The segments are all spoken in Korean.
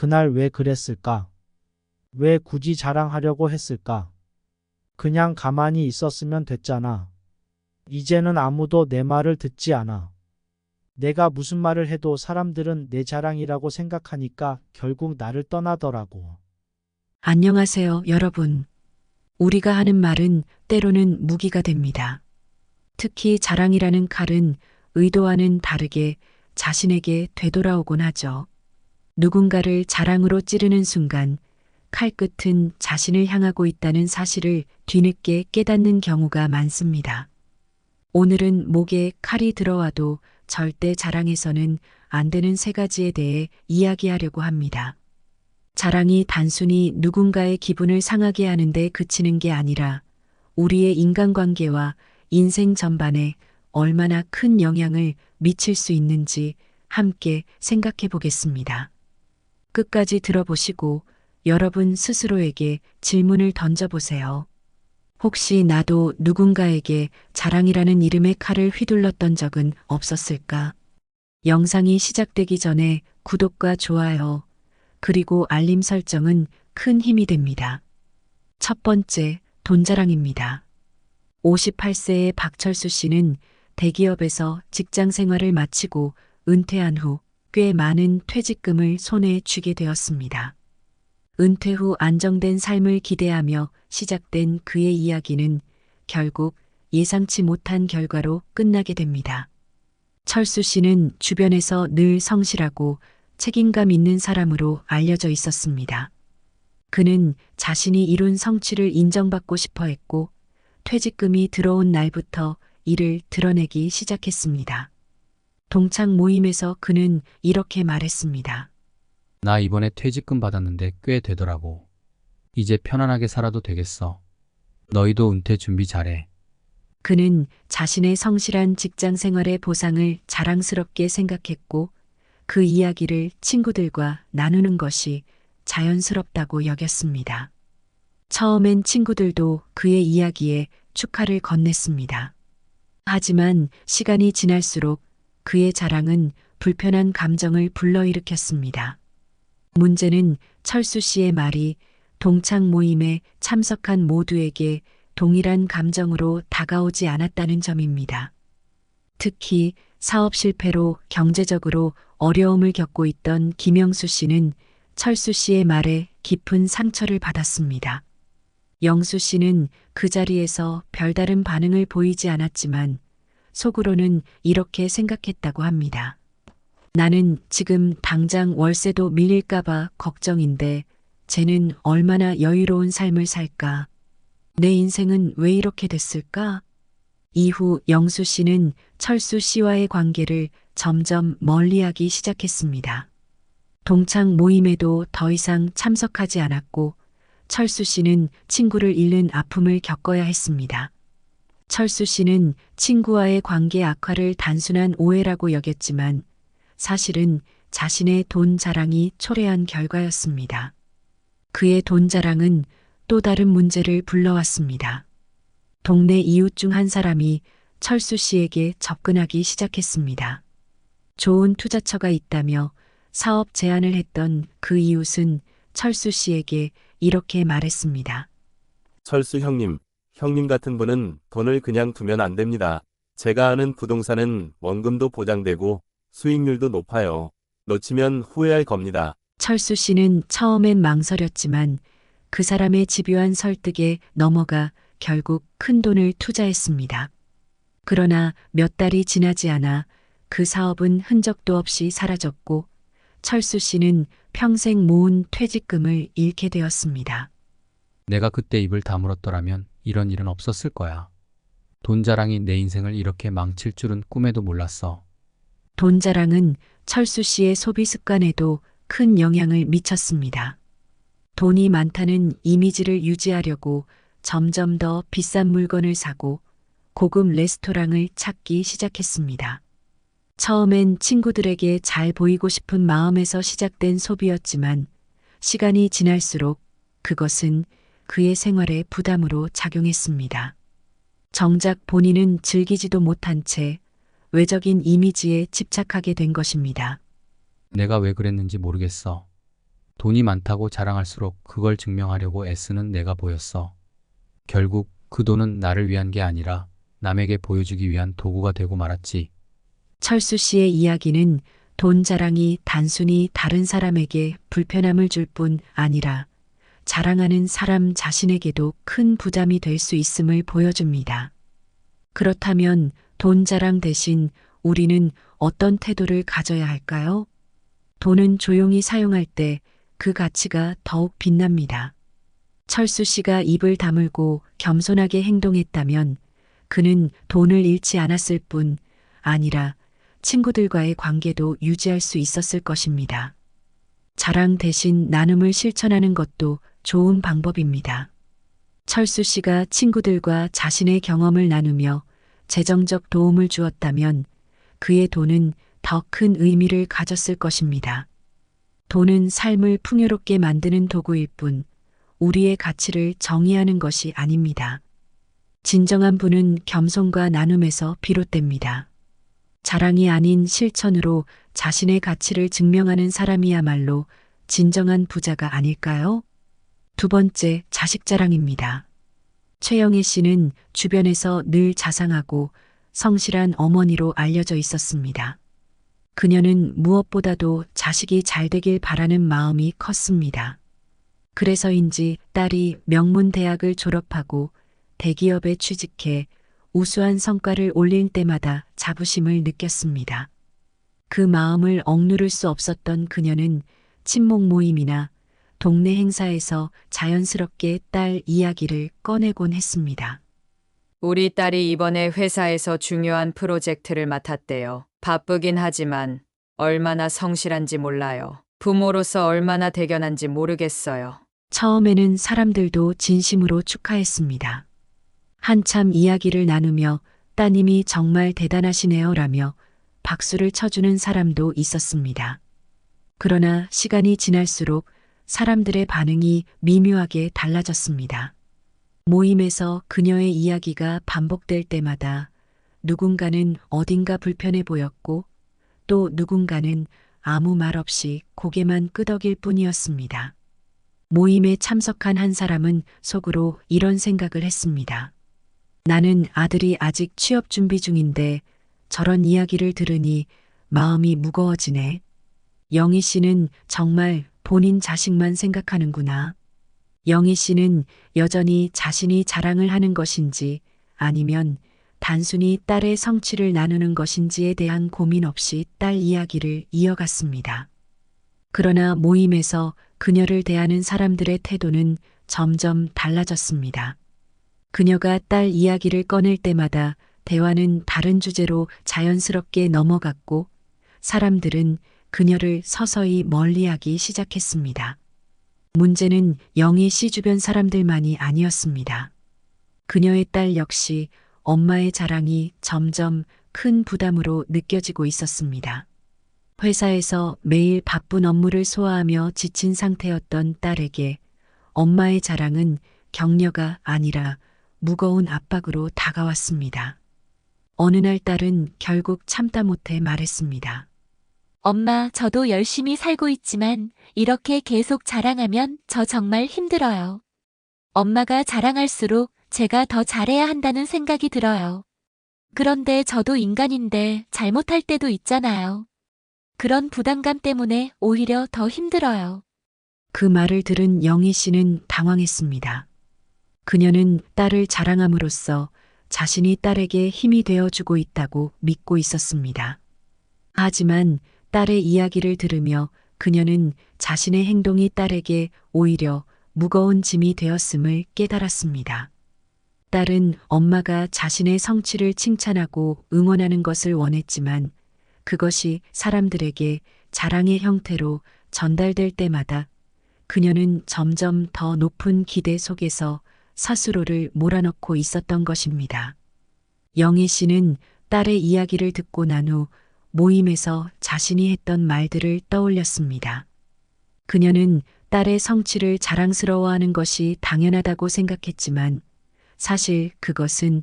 그날 왜 그랬을까? 왜 굳이 자랑하려고 했을까? 그냥 가만히 있었으면 됐잖아. 이제는 아무도 내 말을 듣지 않아. 내가 무슨 말을 해도 사람들은 내 자랑이라고 생각하니까 결국 나를 떠나더라고. 안녕하세요, 여러분. 우리가 하는 말은 때로는 무기가 됩니다. 특히 자랑이라는 칼은 의도와는 다르게 자신에게 되돌아오곤 하죠. 누군가를 자랑으로 찌르는 순간 칼끝은 자신을 향하고 있다는 사실을 뒤늦게 깨닫는 경우가 많습니다. 오늘은 목에 칼이 들어와도 절대 자랑해서는 안 되는 세 가지에 대해 이야기하려고 합니다. 자랑이 단순히 누군가의 기분을 상하게 하는데 그치는 게 아니라 우리의 인간관계와 인생 전반에 얼마나 큰 영향을 미칠 수 있는지 함께 생각해 보겠습니다. 끝까지 들어보시고 여러분 스스로에게 질문을 던져보세요. 혹시 나도 누군가에게 자랑이라는 이름의 칼을 휘둘렀던 적은 없었을까? 영상이 시작되기 전에 구독과 좋아요, 그리고 알림 설정은 큰 힘이 됩니다. 첫 번째, 돈자랑입니다. 58세의 박철수 씨는 대기업에서 직장 생활을 마치고 은퇴한 후 꽤 많은 퇴직금을 손에 쥐게 되었습니다. 은퇴 후 안정된 삶을 기대하며 시작된 그의 이야기는 결국 예상치 못한 결과로 끝나게 됩니다. 철수 씨는 주변에서 늘 성실하고 책임감 있는 사람으로 알려져 있었습니다. 그는 자신이 이룬 성취를 인정받고 싶어 했고 퇴직금이 들어온 날부터 이를 드러내기 시작했습니다. 동창 모임에서 그는 이렇게 말했습니다. 나 이번에 퇴직금 받았는데 꽤 되더라고. 이제 편안하게 살아도 되겠어. 너희도 은퇴 준비 잘해. 그는 자신의 성실한 직장 생활의 보상을 자랑스럽게 생각했고 그 이야기를 친구들과 나누는 것이 자연스럽다고 여겼습니다. 처음엔 친구들도 그의 이야기에 축하를 건넸습니다. 하지만 시간이 지날수록 그의 자랑은 불편한 감정을 불러일으켰습니다. 문제는 철수 씨의 말이 동창 모임에 참석한 모두에게 동일한 감정으로 다가오지 않았다는 점입니다. 특히 사업 실패로 경제적으로 어려움을 겪고 있던 김영수 씨는 철수 씨의 말에 깊은 상처를 받았습니다. 영수 씨는 그 자리에서 별다른 반응을 보이지 않았지만 속으로는 이렇게 생각했다고 합니다. 나는 지금 당장 월세도 밀릴까봐 걱정인데 쟤는 얼마나 여유로운 삶을 살까? 내 인생은 왜 이렇게 됐을까? 이후 영수 씨는 철수 씨와의 관계를 점점 멀리하기 시작했습니다. 동창 모임에도 더 이상 참석하지 않았고 철수 씨는 친구를 잃는 아픔을 겪어야 했습니다. 철수 씨는 친구와의 관계 악화를 단순한 오해라고 여겼지만 사실은 자신의 돈 자랑이 초래한 결과였습니다. 그의 돈 자랑은 또 다른 문제를 불러왔습니다. 동네 이웃 중 한 사람이 철수 씨에게 접근하기 시작했습니다. 좋은 투자처가 있다며 사업 제안을 했던 그 이웃은 철수 씨에게 이렇게 말했습니다. 철수 형님, 형님 같은 분은 돈을 그냥 두면 안 됩니다. 제가 아는 부동산은 원금도 보장되고 수익률도 높아요. 놓치면 후회할 겁니다. 철수 씨는 처음엔 망설였지만 그 사람의 집요한 설득에 넘어가 결국 큰 돈을 투자했습니다. 그러나 몇 달이 지나지 않아 그 사업은 흔적도 없이 사라졌고 철수 씨는 평생 모은 퇴직금을 잃게 되었습니다. 내가 그때 입을 다물었더라면 이런 일은 없었을 거야. 돈 자랑이 내 인생을 이렇게 망칠 줄은 꿈에도 몰랐어. 돈 자랑은 철수 씨의 소비 습관에도 큰 영향을 미쳤습니다. 돈이 많다는 이미지를 유지하려고 점점 더 비싼 물건을 사고 고급 레스토랑을 찾기 시작했습니다. 처음엔 친구들에게 잘 보이고 싶은 마음에서 시작된 소비였지만 시간이 지날수록 그것은 그의 생활에 부담으로 작용했습니다. 정작 본인은 즐기지도 못한 채 외적인 이미지에 집착하게 된 것입니다. 내가 왜 그랬는지 모르겠어. 돈이 많다고 자랑할수록 그걸 증명하려고 애쓰는 내가 보였어. 결국 그 돈은 나를 위한 게 아니라 남에게 보여주기 위한 도구가 되고 말았지. 철수 씨의 이야기는 돈 자랑이 단순히 다른 사람에게 불편함을 줄 뿐 아니라 자랑하는 사람 자신에게도 큰 부담이 될 수 있음을 보여줍니다. 그렇다면 돈 자랑 대신 우리는 어떤 태도를 가져야 할까요? 돈은 조용히 사용할 때 그 가치가 더욱 빛납니다. 철수 씨가 입을 다물고 겸손하게 행동했다면 그는 돈을 잃지 않았을 뿐 아니라 친구들과의 관계도 유지할 수 있었을 것입니다. 자랑 대신 나눔을 실천하는 것도 좋은 방법입니다. 철수 씨가 친구들과 자신의 경험을 나누며 재정적 도움을 주었다면 그의 돈은 더 큰 의미를 가졌을 것입니다. 돈은 삶을 풍요롭게 만드는 도구일 뿐 우리의 가치를 정의하는 것이 아닙니다. 진정한 분은 겸손과 나눔에서 비롯됩니다. 자랑이 아닌 실천으로 자신의 가치를 증명하는 사람이야말로 진정한 부자가 아닐까요? 두 번째, 자식 자랑입니다. 최영애 씨는 주변에서 늘 자상하고 성실한 어머니로 알려져 있었습니다. 그녀는 무엇보다도 자식이 잘 되길 바라는 마음이 컸습니다. 그래서인지 딸이 명문 대학을 졸업하고 대기업에 취직해 우수한 성과를 올릴 때마다 자부심을 느꼈습니다. 그 마음을 억누를 수 없었던 그녀는 친목 모임이나 동네 행사에서 자연스럽게 딸 이야기를 꺼내곤 했습니다. 우리 딸이 이번에 회사에서 중요한 프로젝트를 맡았대요. 바쁘긴 하지만 얼마나 성실한지 몰라요. 부모로서 얼마나 대견한지 모르겠어요. 처음에는 사람들도 진심으로 축하했습니다. 한참 이야기를 나누며 따님이 정말 대단하시네요 라며 박수를 쳐주는 사람도 있었습니다. 그러나 시간이 지날수록 사람들의 반응이 미묘하게 달라졌습니다. 모임에서 그녀의 이야기가 반복될 때마다 누군가는 어딘가 불편해 보였고 또 누군가는 아무 말 없이 고개만 끄덕일 뿐이었습니다. 모임에 참석한 한 사람은 속으로 이런 생각을 했습니다. 나는 아들이 아직 취업 준비 중인데 저런 이야기를 들으니 마음이 무거워지네. 영희 씨는 정말 본인 자식만 생각하는구나. 영희 씨는 여전히 자신이 자랑을 하는 것인지 아니면 단순히 딸의 성취를 나누는 것인지에 대한 고민 없이 딸 이야기를 이어갔습니다. 그러나 모임에서 그녀를 대하는 사람들의 태도는 점점 달라졌습니다. 그녀가 딸 이야기를 꺼낼 때마다 대화는 다른 주제로 자연스럽게 넘어갔고 사람들은 그녀를 서서히 멀리하기 시작했습니다. 문제는 영희 씨 주변 사람들만이 아니었습니다. 그녀의 딸 역시 엄마의 자랑이 점점 큰 부담으로 느껴지고 있었습니다. 회사에서 매일 바쁜 업무를 소화하며 지친 상태였던 딸에게 엄마의 자랑은 격려가 아니라 무거운 압박으로 다가왔습니다. 어느 날 딸은 결국 참다 못해 말했습니다. 엄마, 저도 열심히 살고 있지만 이렇게 계속 자랑하면 저 정말 힘들어요. 엄마가 자랑할수록 제가 더 잘해야 한다는 생각이 들어요. 그런데 저도 인간인데 잘못할 때도 있잖아요. 그런 부담감 때문에 오히려 더 힘들어요. 그 말을 들은 영희 씨는 당황했습니다. 그녀는 딸을 자랑함으로써 자신이 딸에게 힘이 되어주고 있다고 믿고 있었습니다. 하지만 딸의 이야기를 들으며 그녀는 자신의 행동이 딸에게 오히려 무거운 짐이 되었음을 깨달았습니다. 딸은 엄마가 자신의 성취를 칭찬하고 응원하는 것을 원했지만 그것이 사람들에게 자랑의 형태로 전달될 때마다 그녀는 점점 더 높은 기대 속에서 스스로를 몰아넣고 있었던 것입니다. 영희 씨는 딸의 이야기를 듣고 난 후 모임에서 자신이 했던 말들을 떠올렸습니다. 그녀는 딸의 성취를 자랑스러워하는 것이 당연하다고 생각했지만 사실 그것은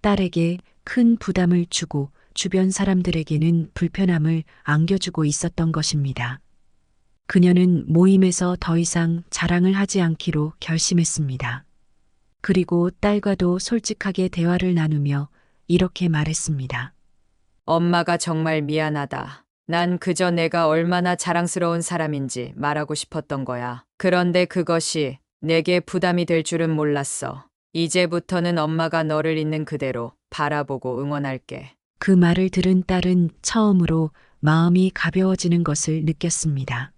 딸에게 큰 부담을 주고 주변 사람들에게는 불편함을 안겨주고 있었던 것입니다. 그녀는 모임에서 더 이상 자랑을 하지 않기로 결심했습니다. 그리고 딸과도 솔직하게 대화를 나누며 이렇게 말했습니다. 엄마가 정말 미안하다. 난 그저 내가 얼마나 자랑스러운 사람인지 말하고 싶었던 거야. 그런데 그것이 내게 부담이 될 줄은 몰랐어. 이제부터는 엄마가 너를 있는 그대로 바라보고 응원할게. 그 말을 들은 딸은 처음으로 마음이 가벼워지는 것을 느꼈습니다.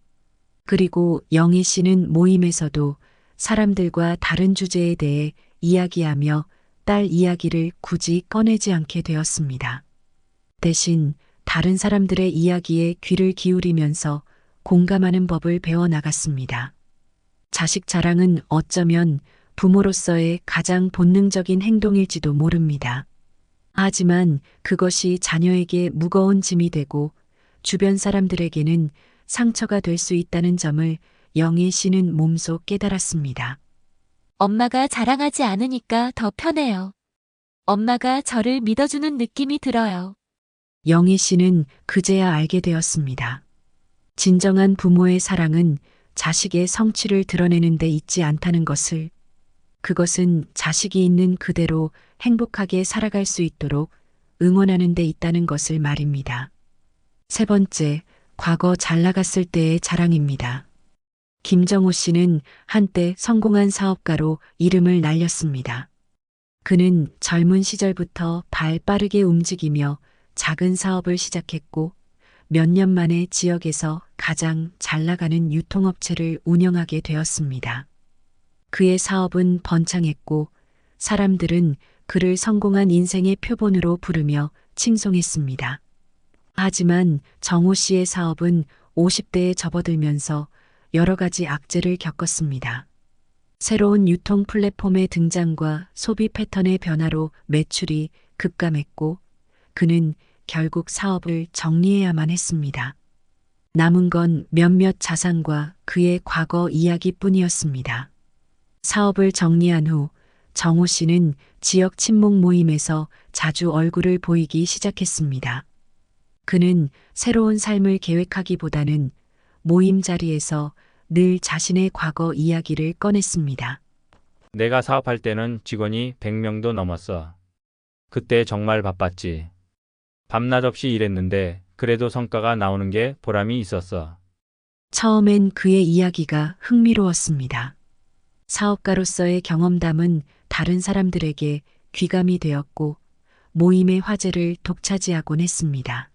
그리고 영희 씨는 모임에서도 사람들과 다른 주제에 대해 이야기하며 딸 이야기를 굳이 꺼내지 않게 되었습니다. 대신 다른 사람들의 이야기에 귀를 기울이면서 공감하는 법을 배워 나갔습니다. 자식 자랑은 어쩌면 부모로서의 가장 본능적인 행동일지도 모릅니다. 하지만 그것이 자녀에게 무거운 짐이 되고 주변 사람들에게는 상처가 될 수 있다는 점을 영희 씨는 몸소 깨달았습니다. 엄마가 자랑하지 않으니까 더 편해요. 엄마가 저를 믿어주는 느낌이 들어요. 영희 씨는 그제야 알게 되었습니다. 진정한 부모의 사랑은 자식의 성취를 드러내는 데 있지 않다는 것을, 그것은 자식이 있는 그대로 행복하게 살아갈 수 있도록 응원하는 데 있다는 것을 말입니다. 세 번째, 과거 잘 나갔을 때의 자랑입니다. 김정호 씨는 한때 성공한 사업가로 이름을 날렸습니다. 그는 젊은 시절부터 발 빠르게 움직이며 작은 사업을 시작했고 몇 년 만에 지역에서 가장 잘 나가는 유통업체를 운영하게 되었습니다. 그의 사업은 번창했고 사람들은 그를 성공한 인생의 표본으로 부르며 칭송했습니다. 하지만 정호 씨의 사업은 50대에 접어들면서 여러 가지 악재를 겪었습니다. 새로운 유통 플랫폼의 등장과 소비 패턴의 변화로 매출이 급감했고 그는 결국 사업을 정리해야만 했습니다. 남은 건 몇몇 자산과 그의 과거 이야기뿐이었습니다. 사업을 정리한 후 정호 씨는 지역 친목 모임에서 자주 얼굴을 보이기 시작했습니다. 그는 새로운 삶을 계획하기보다는 모임 자리에서 늘 자신의 과거 이야기를 꺼냈습니다. 내가 사업할 때는 직원이 100명도 넘었어. 그때 정말 바빴지. 밤낮 없이 일했는데 그래도 성과가 나오는 게 보람이 있었어. 처음엔 그의 이야기가 흥미로웠습니다. 사업가로서의 경험담은 다른 사람들에게 귀감이 되었고 모임의 화제를 독차지하곤 했습니다.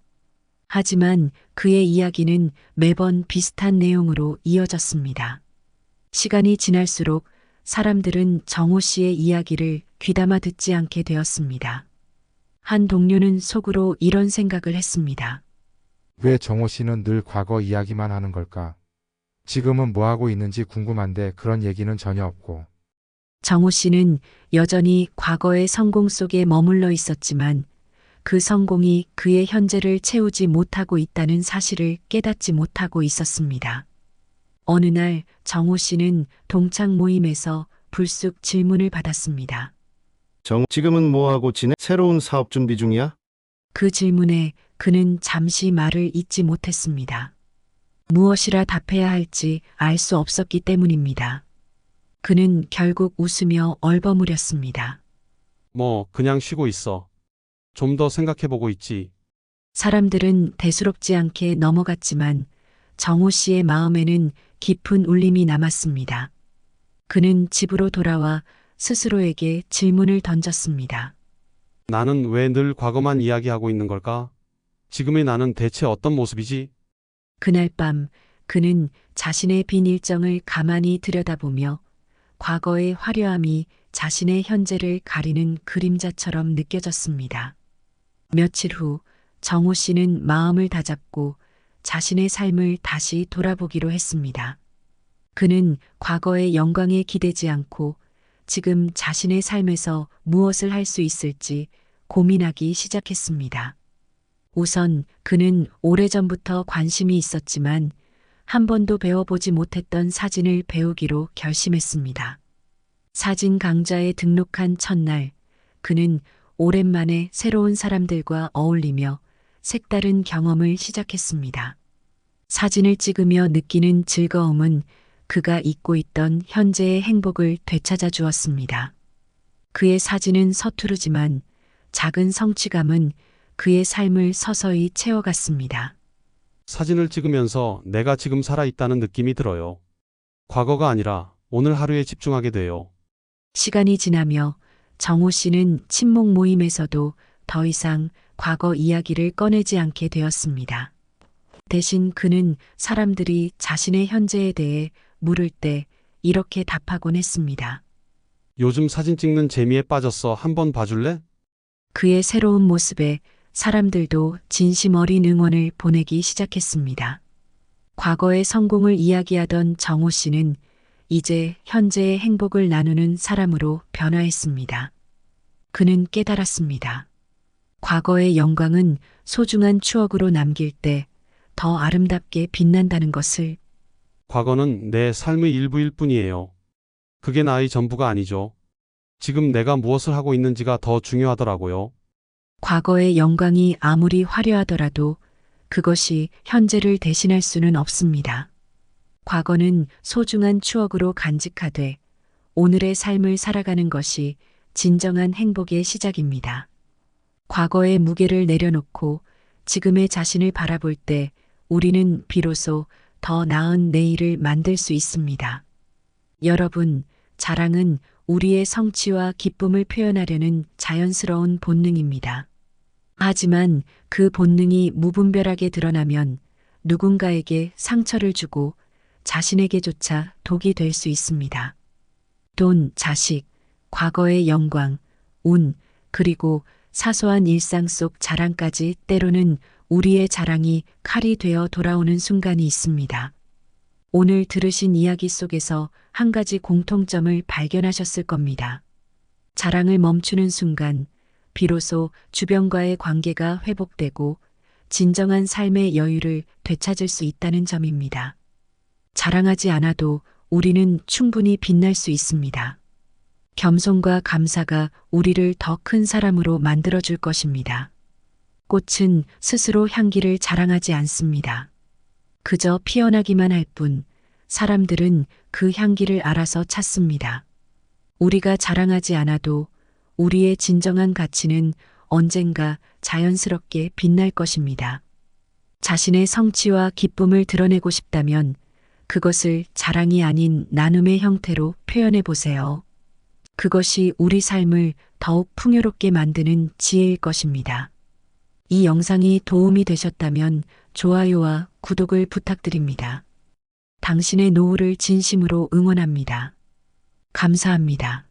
하지만 그의 이야기는 매번 비슷한 내용으로 이어졌습니다. 시간이 지날수록 사람들은 정호 씨의 이야기를 귀담아 듣지 않게 되었습니다. 한 동료는 속으로 이런 생각을 했습니다. 왜 정호 씨는 늘 과거 이야기만 하는 걸까? 지금은 뭐 하고 있는지 궁금한데 그런 얘기는 전혀 없고. 정호 씨는 여전히 과거의 성공 속에 머물러 있었지만 그 성공이 그의 현재를 채우지 못하고 있다는 사실을 깨닫지 못하고 있었습니다. 어느 날 정호 씨는 동창 모임에서 불쑥 질문을 받았습니다. 정, 지금은 뭐하고 지내? 새로운 사업 준비 중이야? 그 질문에 그는 잠시 말을 잇지 못했습니다. 무엇이라 답해야 할지 알 수 없었기 때문입니다. 그는 결국 웃으며 얼버무렸습니다. 뭐, 그냥 쉬고 있어. 좀 더 생각해보고 있지. 사람들은 대수롭지 않게 넘어갔지만 정호 씨의 마음에는 깊은 울림이 남았습니다. 그는 집으로 돌아와 스스로에게 질문을 던졌습니다. 나는 왜 늘 과거만 이야기하고 있는 걸까? 지금의 나는 대체 어떤 모습이지? 그날 밤 그는 자신의 빈 일정을 가만히 들여다보며 과거의 화려함이 자신의 현재를 가리는 그림자처럼 느껴졌습니다. 며칠 후 정호 씨는 마음을 다잡고 자신의 삶을 다시 돌아보기로 했습니다. 그는 과거의 영광에 기대지 않고 지금 자신의 삶에서 무엇을 할 수 있을지 고민하기 시작했습니다. 우선 그는 오래전부터 관심이 있었지만 한 번도 배워보지 못했던 사진을 배우기로 결심했습니다. 사진 강좌에 등록한 첫날, 그는 오랜만에 새로운 사람들과 어울리며 색다른 경험을 시작했습니다. 사진을 찍으며 느끼는 즐거움은 그가 잊고 있던 현재의 행복을 되찾아 주었습니다. 그의 사진은 서투르지만 작은 성취감은 그의 삶을 서서히 채워갔습니다. 사진을 찍으면서 내가 지금 살아있다는 느낌이 들어요. 과거가 아니라 오늘 하루에 집중하게 돼요. 시간이 지나며 정호 씨는 친목 모임에서도 더 이상 과거 이야기를 꺼내지 않게 되었습니다. 대신 그는 사람들이 자신의 현재에 대해 물을 때 이렇게 답하곤 했습니다. 요즘 사진 찍는 재미에 빠졌어. 한번 봐줄래? 그의 새로운 모습에 사람들도 진심 어린 응원을 보내기 시작했습니다. 과거의 성공을 이야기하던 정호 씨는 이제 현재의 행복을 나누는 사람으로 변화했습니다. 그는 깨달았습니다. 과거의 영광은 소중한 추억으로 남길 때 더 아름답게 빛난다는 것을 과거는 내 삶의 일부일 뿐이에요. 그게 나의 전부가 아니죠. 지금 내가 무엇을 하고 있는지가 더 중요하더라고요. 과거의 영광이 아무리 화려하더라도 그것이 현재를 대신할 수는 없습니다. 과거는 소중한 추억으로 간직하되 오늘의 삶을 살아가는 것이 진정한 행복의 시작입니다. 과거의 무게를 내려놓고 지금의 자신을 바라볼 때 우리는 비로소 더 나은 내일을 만들 수 있습니다. 여러분, 자랑은 우리의 성취와 기쁨을 표현하려는 자연스러운 본능입니다. 하지만 그 본능이 무분별하게 드러나면 누군가에게 상처를 주고 자신에게조차 독이 될 수 있습니다. 돈, 자식, 과거의 영광, 운, 그리고 사소한 일상 속 자랑까지 때로는 우리의 자랑이 칼이 되어 돌아오는 순간이 있습니다. 오늘 들으신 이야기 속에서 한 가지 공통점을 발견하셨을 겁니다. 자랑을 멈추는 순간, 비로소 주변과의 관계가 회복되고 진정한 삶의 여유를 되찾을 수 있다는 점입니다. 자랑하지 않아도 우리는 충분히 빛날 수 있습니다. 겸손과 감사가 우리를 더 큰 사람으로 만들어줄 것입니다. 꽃은 스스로 향기를 자랑하지 않습니다. 그저 피어나기만 할 뿐, 사람들은 그 향기를 알아서 찾습니다. 우리가 자랑하지 않아도 우리의 진정한 가치는 언젠가 자연스럽게 빛날 것입니다. 자신의 성취와 기쁨을 드러내고 싶다면 그것을 자랑이 아닌 나눔의 형태로 표현해 보세요. 그것이 우리 삶을 더욱 풍요롭게 만드는 지혜일 것입니다. 이 영상이 도움이 되셨다면 좋아요와 구독을 부탁드립니다. 당신의 노후를 진심으로 응원합니다. 감사합니다.